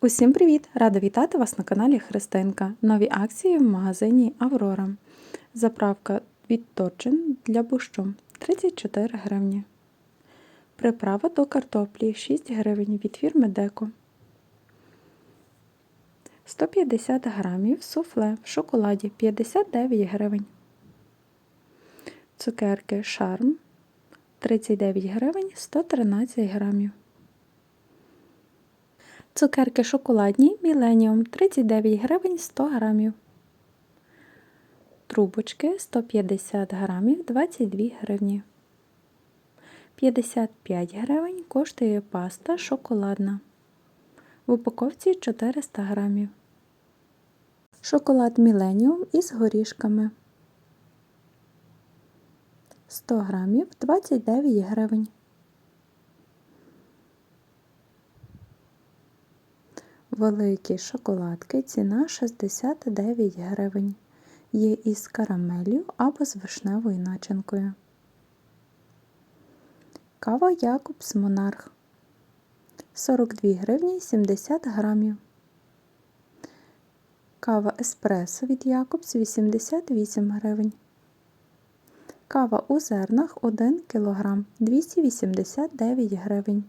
Усім привіт! Рада вітати вас на каналі Христинка. Нові акції в магазині Аврора. Заправка від для бущу 34 гривні. Приправа до картоплі 6 гривень від фірми Деко. 150 грамів суфле в шоколаді 59 гривень. Цукерки Шарм 39 гривень 113 грамів. Цукерки шоколадні Міленіум 39 гривень 100 грамів. Трубочки 150 грамів 22 гривні. 55 гривень коштує паста шоколадна. В упаковці 400 грамів. Шоколад Міленіум із горішками. 100 грамів 29 гривень. Великі шоколадки ціна 69 гривень. Є із карамелью або з вишневою начинкою. Кава Якобс Монарх 42 гривні 70 грамів. Кава Еспресо від Якобс 88 гривень. Кава у зернах 1 кг 289 гривень.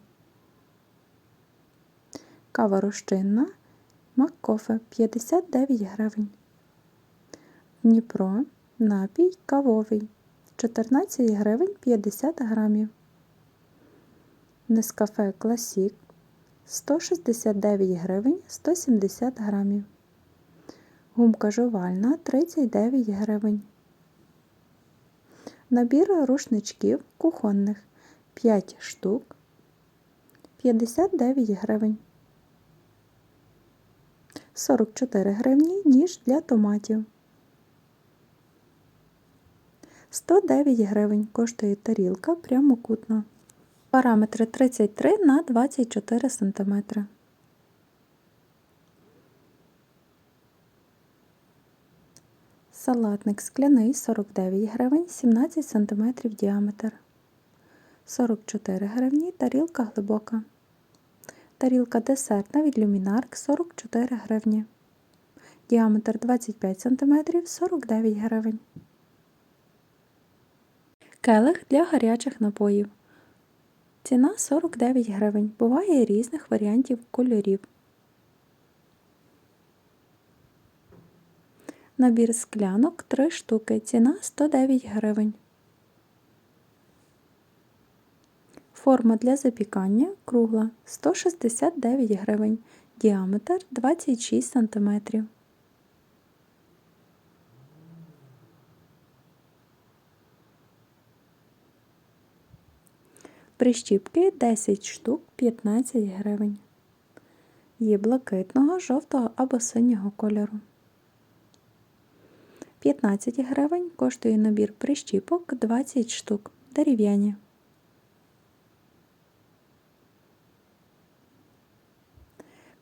Кава розчинна Маккофе 59 гривень. Дніпро напій кавовий 14 гривень 50 грамів. Нескафе Класік 169 гривень 170 грамів. Гумка жувальна 39 гривень. Набір рушничків кухонних 5 штук 59 гривень. 44 гривні ніж для томатів. 109 гривень коштує тарілка прямокутна. Параметри 33 на 24 см. Салатник скляний 49 гривень 17 см діаметр. 44 гривні тарілка глибока. Тарілка десертна від Люмінарк 44 гривні. Діаметр 25 см 49 гривень. Келих для гарячих напоїв. Ціна 49 гривень. Буває різних варіантів кольорів. Набір склянок 3 штуки. Ціна 109 гривень. Форма для запікання кругла 169 гривень. Діаметр 26 см. Прищіпки 10 штук 15 гривень. Є блакитного, жовтого або синього кольору. 15 гривень коштує набір прищіпок 20 штук дерев'яні.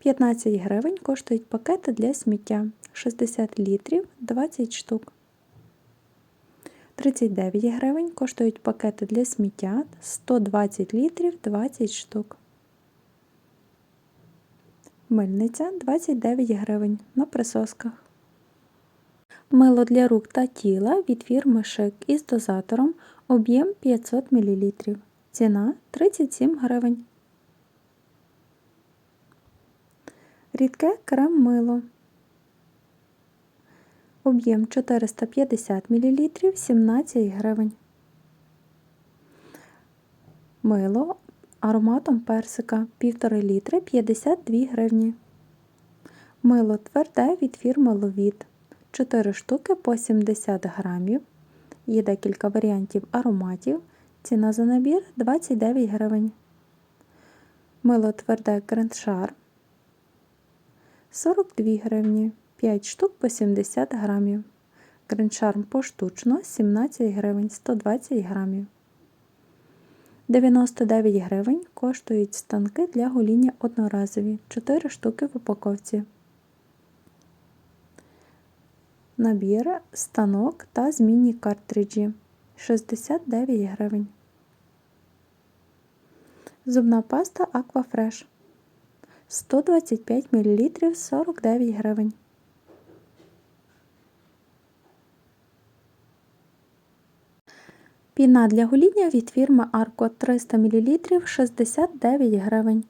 15 гривень коштують пакети для сміття 60 літрів 20 штук. 39 гривень коштують пакети для сміття 120 літрів 20 штук. Мильниця 29 гривень на присосках. Мило для рук та тіла від фірми Шик із дозатором об'єм 500 мл. Ціна 37 гривень. Рідке крем мило. Об'єм 450 мл 17 гривень. Мило ароматом персика 1,5 літри 52 гривні. Мило тверде від фірми Ловіт 4 штуки по 70 грамів. Є декілька варіантів ароматів. Ціна за набір 29 гривень. Мило тверде Грандшар 42 гривні, 5 штук по 70 грамів. Гриншарм поштучно 17 гривень 120 грамів. 99 гривень коштують станки для гоління одноразові 4 штуки в упаковці. Набір, станок та змінні картриджі 69 гривень. Зубна паста Aquafresh 125 мл 49 гривень. Піна для гоління від фірми Арко 300 мл 69 гривень.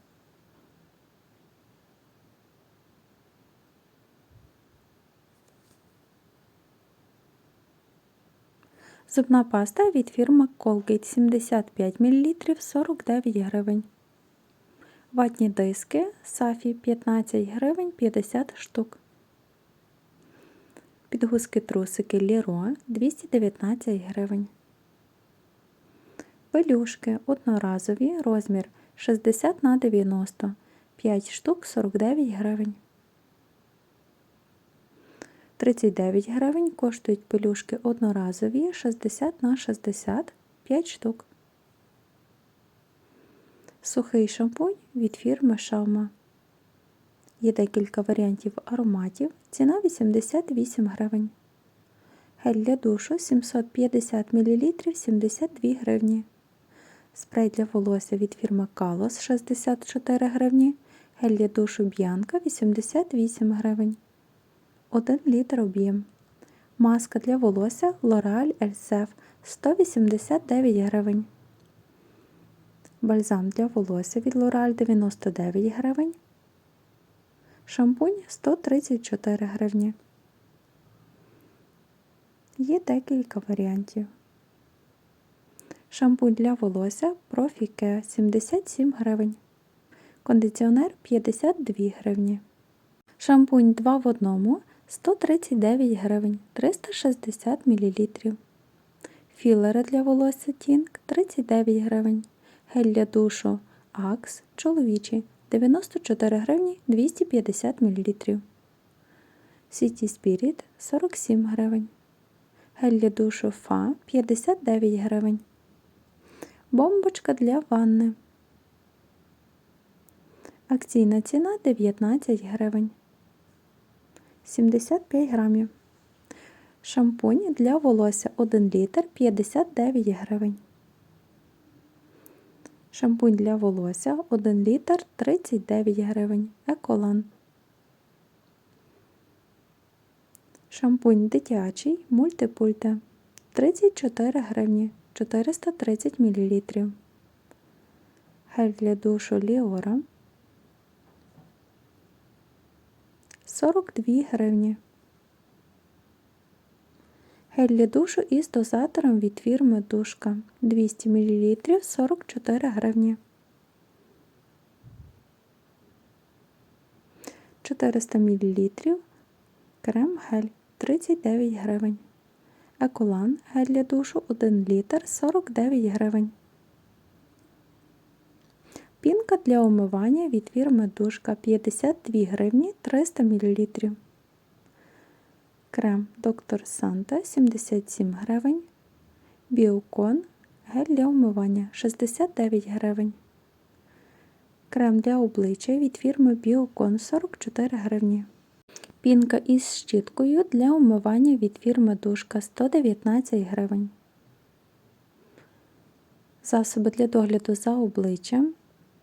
Зубна паста від фірми Colgate 75 мл 49 гривень. Ватні диски Сафі 15 гривень 50 штук. Підгузки трусики Ліро 219 гривень. Пелюшки одноразові розмір 60 на 90 5 штук 49 гривень. 39 гривень коштують пелюшки одноразові 60 на 60 5 штук. Сухий шампунь від фірми Шаума. Є декілька варіантів ароматів. Ціна 88 гривень. Гель для душу 750 мл 72 гривні. Спрей для волосся від фірми Калос 64 гривні. Гель для душу Б'янка 88 гривень. 1 літр об'єм. Маска для волосся L'Oreal Elsef 189 гривень. Бальзам для волосся від L'Oreal 99 гривень. Шампунь 134 гривні. Є декілька варіантів. Шампунь для волосся Profi 77 гривень. Кондиціонер 52 гривні. Шампунь 2 в 1 139 гривень 360 мл. Філери для волосся Тінг 39 гривень. Гель для душу Акс чоловічий 94 гривні 250 мл. City Spirit 47 гривень. Гель для душу Фа 59 гривень. Бомбочка для ванни. Акційна ціна 19 гривень. 75 грамів. Шампунь для волосся 1 літр 59 гривень. Шампунь для волосся 1 літр 39 гривень. Еколан. Шампунь дитячий мультипульте 34 гривні 430 мл. Гель для душу Ліора 42 гривні. Гель для душу із дозатором від фірми Душка 200 мл 44 гривні. 400 мл крем гель 39 гривень. Еколан гель для душу 1 літр 49 гривень. Пінка для омивання від фірми Душка 52 гривні 300 мл. Крем Доктор Санта 77 гривень. Біокон гель для омивання 69 гривень. Крем для обличчя від фірми Біокон 44 гривні. Пінка із щіткою для омивання від фірми Душка 119 гривень. Засоби для догляду за обличчям.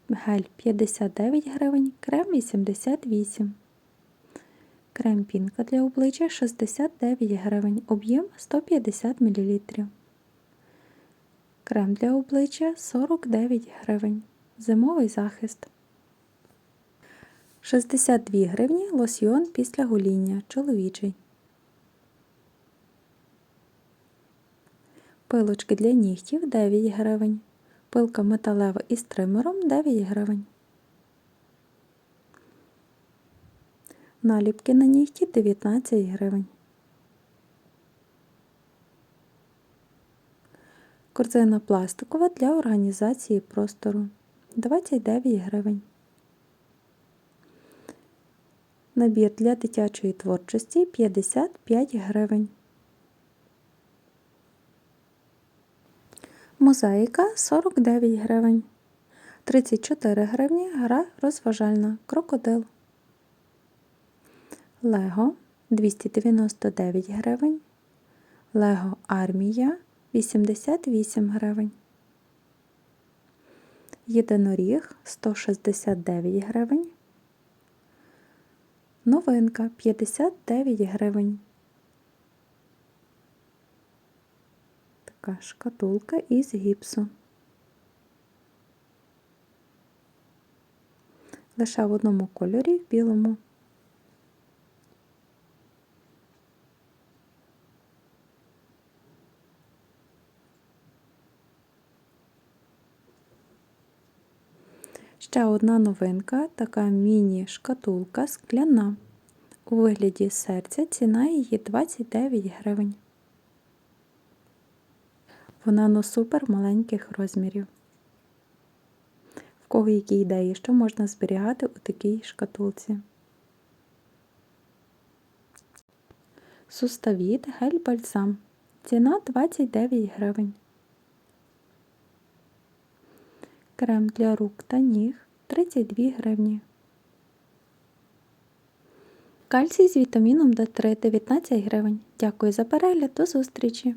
Гель 59 гривень, крем 88. Крем пінка для обличчя 69 гривень, об'єм 150 мл. Крем для обличчя 49 гривень. Зимовий захист. 62 гривні лосьйон після гоління чоловічий. Пилочки для нігтів 9 гривень. Пилка металева із тримером 9 гривень. Наліпки на нігті 19 гривень. Корзина пластикова для організації простору 29 гривень. Набір для дитячої творчості 55 гривень. Мозаїка 49 гривень. 34 гривні гра розважальна. Крокодил. Лего 299 гривень. Лего Армія 88 гривень. Єдиноріг 169 гривень. Новинка 59 гривень. Така шкатулка із гіпсу. Лише в одному кольорі білому. Ще одна новинка, така міні-шкатулка скляна. У вигляді серця ціна її 29 гривень. Вона ну супер маленьких розмірів. В кого які ідеї, що можна зберігати у такій шкатулці? Суставіт гель бальзам. Ціна 29 гривень. Крем для рук та ніг 32 гривні. Кальцій з вітаміном D3 19 гривень. Дякую за перегляд, до зустрічі!